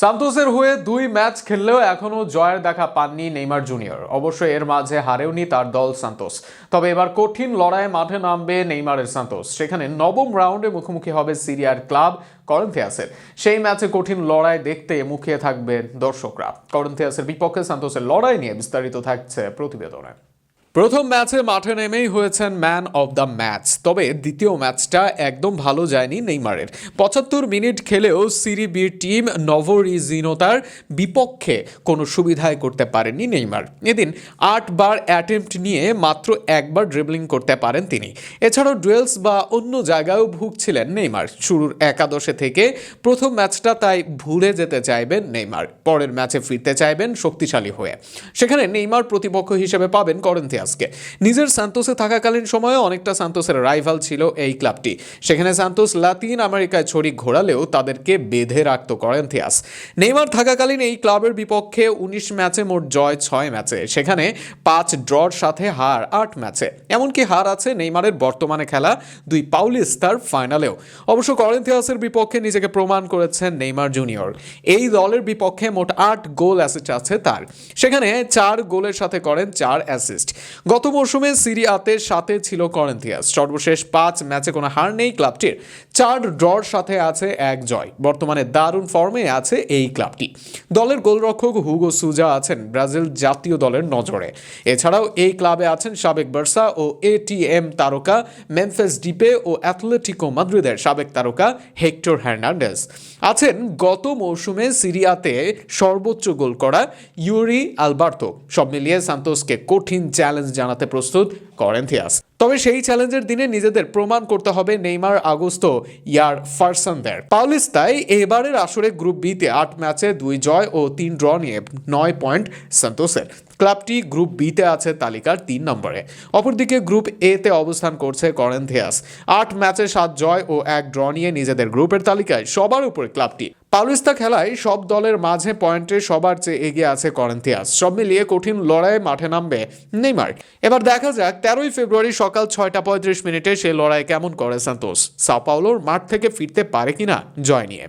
সান্তোসের হয়ে দুই ম্যাচ খেললেও এখনও জয়ের দেখা পাননি নেইমার জুনিয়র। অবশ্য এর মাঝে হারেওনি তার দল সান্তোস। তবে এবার কঠিন লড়াইয়ে মাঠে নামবে নেইমারের সান্তোস। সেখানে নবম রাউন্ডে মুখোমুখি হবে সিরিয়ার ক্লাব করন্থিয়াসের। সেই ম্যাচে কঠিন লড়াই দেখতে মুখিয়ে থাকবে দর্শকরা। করন্থিয়াসের বিপক্ষে সান্তোসের লড়াই নিয়ে বিস্তারিত থাকছে প্রতিবেদনে। প্রথম ম্যাচে মাঠে নেমেই হয়েছেন ম্যান অব দ্য ম্যাচ, তবে দ্বিতীয় ম্যাচটা একদম ভালো যায়নি নেইমারের। পঁচাত্তর মিনিট খেলেও সিরি বির টিম নভরিজিনোতার বিপক্ষে কোনো সুবিধাই করতে পারেননি নেইমার। এদিন আটবার অ্যাটেম্প্ট নিয়ে মাত্র একবার ড্রিবলিং করতে পারেন তিনি। এছাড়াও ডুয়েলস বা অন্য জায়গায়ও ভুগছিলেন নেইমার। শুরুর একাদশে থেকে প্রথম ম্যাচটা তাই ভুলে যেতে চাইবেন নেইমার। পরের ম্যাচে ফিরতে চাইবেন শক্তিশালী হয়ে। সেখানে নেইমার প্রতিপক্ষ হিসেবে পাবেন করেন্থিয়াসকে নিজের সান্তোসে থাকাকালীন সময়ে অনেকটা সান্তোসের রাইভাল ছিল এই ক্লাবটি সেখানে সান্তোস লাতিন আমেরিকায় ছড়ি ঘোরালেও তাদেরকে বেঁধে রাখত করেন্থিয়াস। নেইমার থাকাকালীন এই ক্লাবের বিপক্ষে উনিশ ম্যাচে মোট জয় ছয় ম্যাচে। সেখানে পাঁচ ড্রর সাথে হার আট ম্যাচে। এমনকি হার আছে নেইমারের বর্তমানে খেলা দুই পাউলিস্তার ফাইনালেও। অবশ্য করেন্থিয়াসের বিপক্ষে নিজেকে প্রমাণ করেছেন নেইমার জুনিয়র। এই দলের বিপক্ষে মোট আট গোল অ্যাসিস্ট আছে তার। সেখানে চার গোলের সাথে করেন চার অ্যাসিস্ট। গত মরশুমে সিরিয়াতে সাথে ছিল করেন্থিয়াস। সর্বশেষ পাঁচ ম্যাচে কোনো হার নেই ক্লাবটির। চার ড্রর সাথে আছে এক জয়। বর্তমানে দারুণ ফর্মে আছে এই ক্লাবটি। দলের গোলরক্ষক হুগো সুজা আছেন ব্রাজিল জাতীয় দলের নজরে। এছাড়াও এই ক্লাবে আছেন সাবেক বার্সা ও এটিএম তারকা মেমফেস ডিপে ও অ্যাথলেটিকো মাদ্রিদের সাবেক তারকা হেক্টর হার্নান্ডেজ। আছেন গত মৌসুমে সিরিয়াতে সর্বোচ্চ গোল করা ইউরি আলবার্তো। সব মিলিয়ে সান্তোসকে কঠিন চ্যালেঞ্জ জানাতে প্রস্তুত করেন করেন্থিয়াস তবে সেই চ্যালেঞ্জের দিনে নিজেদের প্রমাণ করতে হবে নেইমার, আগস্তো, ইয়ার ফারসানদের। পাউলিস্তায় এবারের আসরে গ্রুপ বিতে আট ম্যাচে দুই জয় ও তিন ড্র নিয়ে নয় পয়েন্ট সান্তোসের। ক্লাবটি গ্রুপ বিতে আছে তালিকার তিন নম্বরে। অপরদিকে গ্রুপ এ তে অবস্থান করছে করেন্থিয়াস আট ম্যাচে সাত জয় ও এক ড্র নিয়ে নিজেদের গ্রুপের তালিকায় সবার উপরে ক্লাবটি। পাউলিস্তা খেলায় সব দলের মাঝে পয়েন্টে সবার চেয়ে এগিয়ে আছে করেন্থিয়াস সব মিলিয়ে কঠিন লড়াইয়ে মাঠে নামবে নেইমার। এবার দেখা যাক তেরোই ফেব্রুয়ারি সকাল ছয়টা পঁয়ত্রিশ মিনিটে সে লড়াই কেমন করে সান্তোস সাও পাওলোর মাঠ থেকে ফিরতে পারে কিনা, জয় নিয়ে।